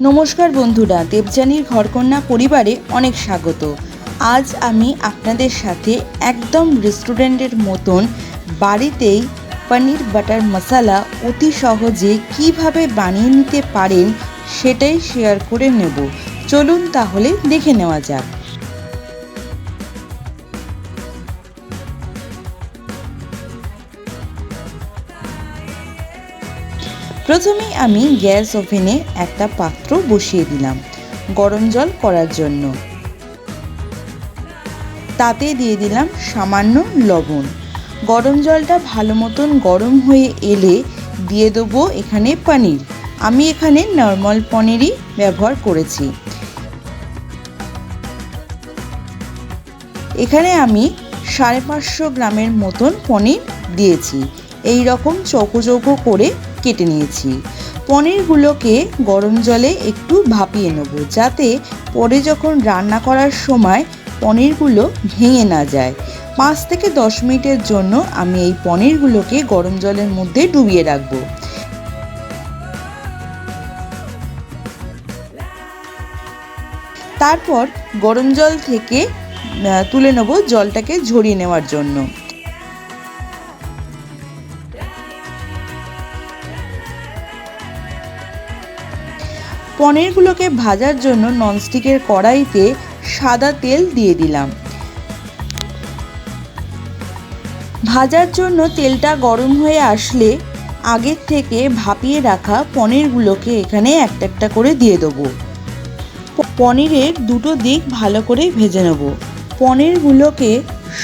নমস্কার বন্ধুরা, দেবযানীর ঘরকন্যা পরিবারে অনেক স্বাগত। আজ আমি আপনাদের সাথে একদম রেস্টুরেন্টের মতন বাড়িতেই পনির বাটার মশালা অতি সহজে কীভাবে বানিয়ে নিতে পারেন সেটাই শেয়ার করে নেব। চলুন তাহলে দেখে নেওয়া যাক। প্রথমেই আমি গ্যাস ওভেনে একটা পাত্র বসিয়ে দিলাম গরম জল করার জন্য। তাতে দিয়ে দিলাম সামান্য লবণ। গরম জলটা ভালো মতন গরম হয়ে এলে দিয়ে দেবো এখানে পনির। আমি এখানে নর্মাল পনিরই ব্যবহার করেছি। এখানে আমি সাড়ে পাঁচশো গ্রামের মতন পনির দিয়েছি। এই রকম চৌকো চৌকো করে কেটে নিয়েছি। পনিরগুলোকে গরম জলে একটু ভাপিয়ে নেব যাতে পরে যখন রান্না করার সময় পনিরগুলো ভেঙে না যায়। পাঁচ থেকে দশ মিনিটের জন্য আমি এই পনিরগুলোকে গরম জলের মধ্যে ডুবিয়ে রাখব। তারপর গরম জল থেকে তুলে নেব জলটাকে ঝরিয়ে নেওয়ার জন্য। পনিরগুলোকে ভাজার জন্য ননস্টিকের কড়াইতে সাদা তেল দিয়ে দিলাম। ভাজার জন্য তেলটা গরম হয়ে আসলে আগের থেকে ভাপিয়ে রাখা পনিরগুলোকে এখানে একটা একটা করে দিয়ে দেবো। পনিরের দুটো দিক ভালো করে ভেজে নেব। পনিরগুলোকে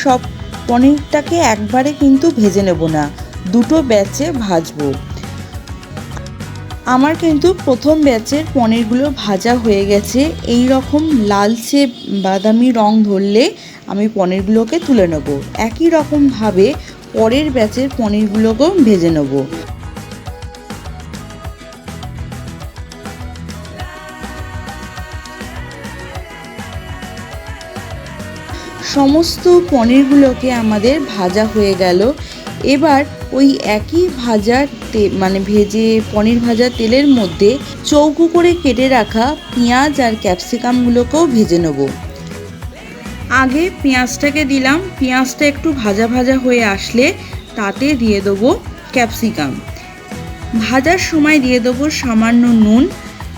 সব, পনিরটাকে একবারে কিন্তু ভেজে নেব না, দুটো ব্যাচে ভাজবো। আমার কিন্তু প্রথম ব্যাচের পনিরগুলো ভাজা হয়ে গেছে। এই রকম লালচে বাদামি রং ধরলে আমি পনিরগুলোকে তুলে নেব। একই রকমভাবে পরের ব্যাচের পনিরগুলোকেও ভেজে নেব। সমস্ত পনিরগুলোকে আমাদের ভাজা হয়ে গেল। এবার ওই একই ভাজার মানে ভেজে পনির ভাজা তেলের মধ্যে চৌকো করে কেটে রাখা পেঁয়াজ আর ক্যাপসিকামগুলোকেও ভেজে নেব। আগে পেঁয়াজটাকে দিলাম, পেঁয়াজটা একটু ভাজা ভাজা হয়ে আসলে তাতে দিয়ে দেবো ক্যাপসিকাম। ভাজার সময় দিয়ে দেবো সামান্য নুন,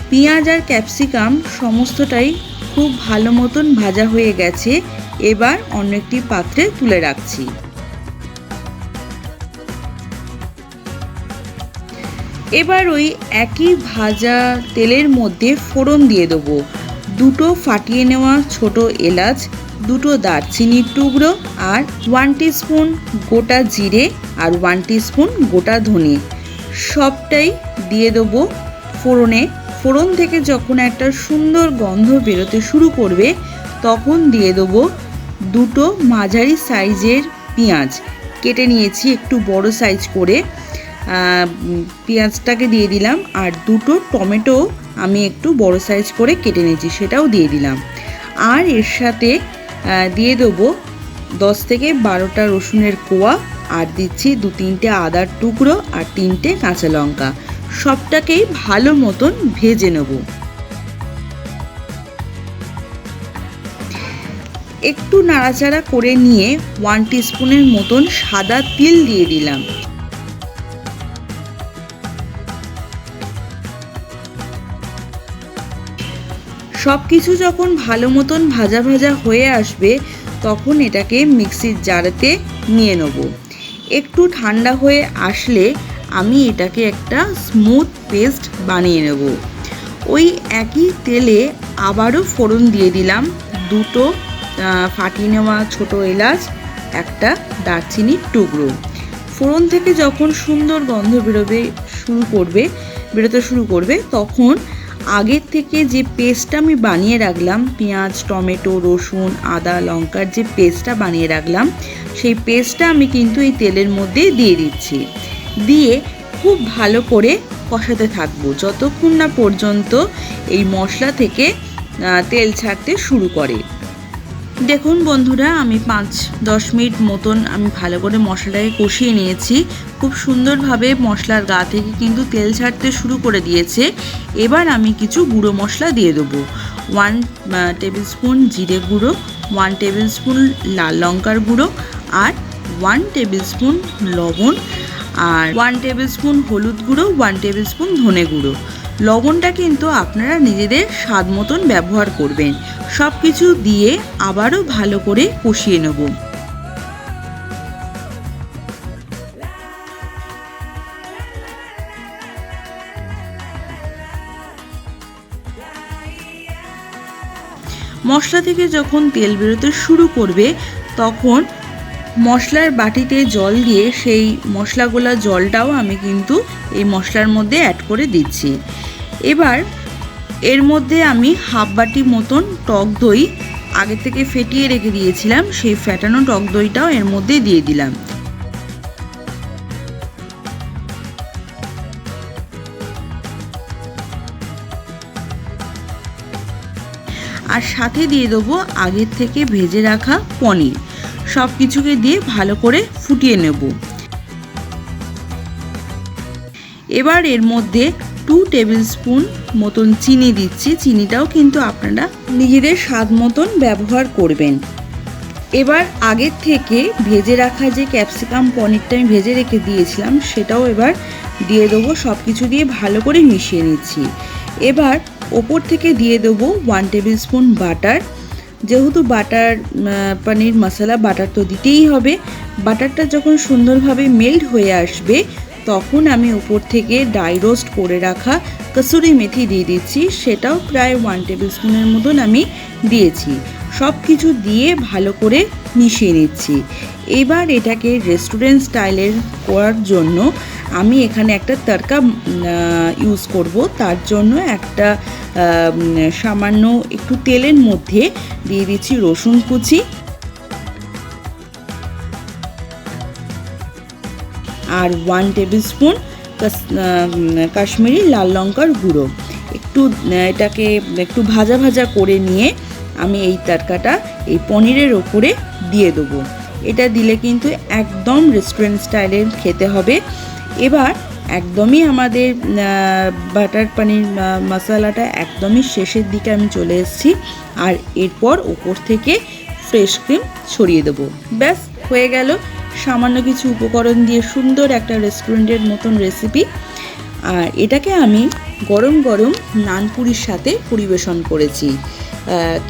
পেঁয়াজ আর ক্যাপসিকাম সমস্তটাই খুব ভালো মতন ভাজা হয়ে গেছে, এবার অন্য একটি পাত্রে তুলে রাখছি। এবার ওই একই ভাজা তেলের মধ্যে ফোড়ন দিয়ে দেবো। দুটো ফাটিয়ে নেওয়া ছোট এলাচ, দুটো দারচিনির টুকরো আর ওয়ান স্পুন গোটা জিরে আর ওয়ান স্পুন গোটা ধনে। সবটাই দিয়ে দেবো ফোড়নে। ফোড়ন থেকে যখন একটা সুন্দর গন্ধ বেরোতে শুরু করবে, তখন দিয়ে দেবো দুটো মাঝারি সাইজের পেঁয়াজ। কেটে নিয়েছি একটু বড় সাইজ করে। পেঁয়াজটাকে দিয়ে দিলাম আর দুটো টমেটো আমি একটু বড় সাইজ করে কেটে নিয়েছি, সেটাও দিয়ে দিলাম। আর এর সাথে দিয়ে দেবো দশ থেকে বারোটা রসুনের কোয়া আর দিচ্ছি দু তিনটে আদার টুকরো আর তিনটে কাঁচা লঙ্কা। সবটাকেই ভালো মতন ভেজে নেব। একটু নাড়াচাড়া করে নিয়ে ওয়ান টিস্পুনের মতন সাদা তিল দিয়ে দিলাম। সব কিছু যখন ভালো মতন ভাজা ভাজা হয়ে আসবে, তখন এটাকে মিক্সির জারেতে নিয়ে নেব। একটু ঠান্ডা হয়ে আসলে আমি এটাকে একটা স্মুথ পেস্ট বানিয়ে নেব। ওই একই তেলে আবারও ফোড়ন দিয়ে দিলাম দুটো ফাটিয়ে নেওয়া ছোটো এলাচ, একটা দারচিনির টুকরো। ফোড়ন থেকে যখন সুন্দর গন্ধ বেরোবে, শুরু করবে, বেরোতে শুরু করবে, তখন আগের থেকে যে পেস্টটা আমি বানিয়ে রাখলাম, পেঁয়াজ, টমেটো, রসুন, আদা, লঙ্কার যে পেস্টটা বানিয়ে রাখলাম, সেই পেস্টটা আমি কিন্তু এই তেলের মধ্যে দিয়ে দিচ্ছি। দিয়ে খুব ভালো করে কষাতে থাকব। যতক্ষণ না পর্যন্ত এই মশলা থেকে তেল ছাড়তে শুরু করে। দেখুন বন্ধুরা, আমি পাঁচ দশ মিনিট মতন আমি ভালো করে মশলাটাকে কষিয়ে নিয়েছি। খুব সুন্দরভাবে মশলার গা থেকে কিন্তু তেল ছাড়তে শুরু করে দিয়েছে। এবার আমি কিছু গুঁড়ো মশলা দিয়ে দেবো। ওয়ান টেবিল স্পুন জিরে গুঁড়ো, ওয়ান টেবিল স্পুন লাল লঙ্কার গুঁড়ো আর ওয়ান টেবিল স্পুন লবণ আর ওয়ান টেবিল স্পুন হলুদ গুঁড়ো, ওয়ান টেবিল স্পুন ধনে গুঁড়ো। লবণটা কিন্তু আপনারা নিজেদের স্বাদ মতন ব্যবহার করবেন। সব কিছু দিয়ে আবারও ভালো করে কষিয়ে নেব। মশলা থেকে যখন তেল বেরোতে শুরু করবে, তখন মশলার বাটিতে জল দিয়ে সেই মশলাগুলা জলটাও আমি কিন্তু এই মশলার মধ্যে অ্যাড করে দিচ্ছি। এবার এর মধ্যে আমি হাফ বাটি মতন টক দই আগে থেকে ফেটিয়ে রেখে দিয়েছিলাম, সেই ফেটানো টক দইটাও এর মধ্যে দিয়ে দিলাম। আর সাথে দিয়ে দেবো আগের থেকে ভেজে রাখা পনির। সব কিছুকে দিয়ে ভালো করে ফুটিয়ে নেব। এবার এর মধ্যে টু টেবিল স্পুন মতন চিনি দিচ্ছি। চিনিটাও কিন্তু আপনারা নিজেদের স্বাদ মতন ব্যবহার করবেন। এবার আগের থেকে ভেজে রাখা যে ক্যাপসিকাম পনিরটা আমি ভেজে রেখে দিয়েছিলাম, সেটাও এবার দিয়ে দেবো। সব কিছু দিয়ে ভালো করে মিশিয়ে নিচ্ছি। এবার ওপর থেকে দিয়ে দেবো ওয়ান টেবিল স্পুন বাটার যেহেতু বাটার পনির, মশলা বাটার তো দিতেই হবে। বাটারটা যখন সুন্দরভাবে মেল্ট হয়ে আসবে তখন আমি উপর থেকে ডাই রোস্ট করে রাখা কসুরি মেথি দিয়ে দিচ্ছি। সেটাও প্রায় ওয়ান টেবিল স্পুনের মতন আমি দিয়েছি। সব কিছু দিয়ে ভালো করে মিশিয়ে নিচ্ছি। এবার এটাকে রেস্টুরেন্ট স্টাইলের করার জন্য আমি এখানে একটা তরকা ইউজ করব। তার জন্য একটা সামান্য একটু তেলের মধ্যে দিয়ে দিচ্ছি রসুন কুচি। আর ওয়ান টেবিল স্পুন কাশ্মীরি লাল লঙ্কার গুঁড়ো। একটু এটাকে একটু ভাজা ভাজা করে নিয়ে আমি এই তরকাটা এই পনিরের ওপরে দিয়ে দেবো। এটা দিলে কিন্তু একদম রেস্টুরেন্ট স্টাইলের খেতে হবে। এবার একদমই আমাদের বাটার পানির মশলাটা একদমই শেষের দিকে আমি চলে এসেছি আর এরপর ওপর থেকে ফ্রেশ ক্রিম ছড়িয়ে দেবো। ব্যাস, হয়ে গেল সামান্য কিছু উপকরণ দিয়ে সুন্দর একটা রেস্টুরেন্টের মতন রেসিপি আর এটাকে আমি গরম গরম নানপুরির সাথে পরিবেশন করেছি।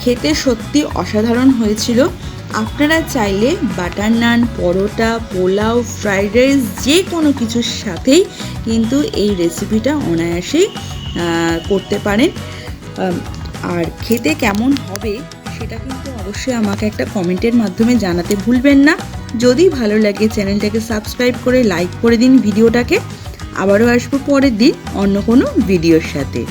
খেতে সত্যি অসাধারণ হয়েছিল। আপনারা চাইলে butter naan, paratha, pulao, fried rice, যে কোনো কিছুর সাথেই কিন্তু এই রেসিপিটা অনায়াসেই করতে পারেন। আর খেতে কেমন হবে সেটা কিন্তু অবশ্যই আমাকে একটা কমেন্টের মাধ্যমে জানাতে ভুলবেন না। যদি ভালো লাগে চ্যানেলটাকে সাবস্ক্রাইব করে লাইক করে দিন ভিডিওটাকে। আবারও আসব পরের দিন অন্য কোনো ভিডিওর সাথে।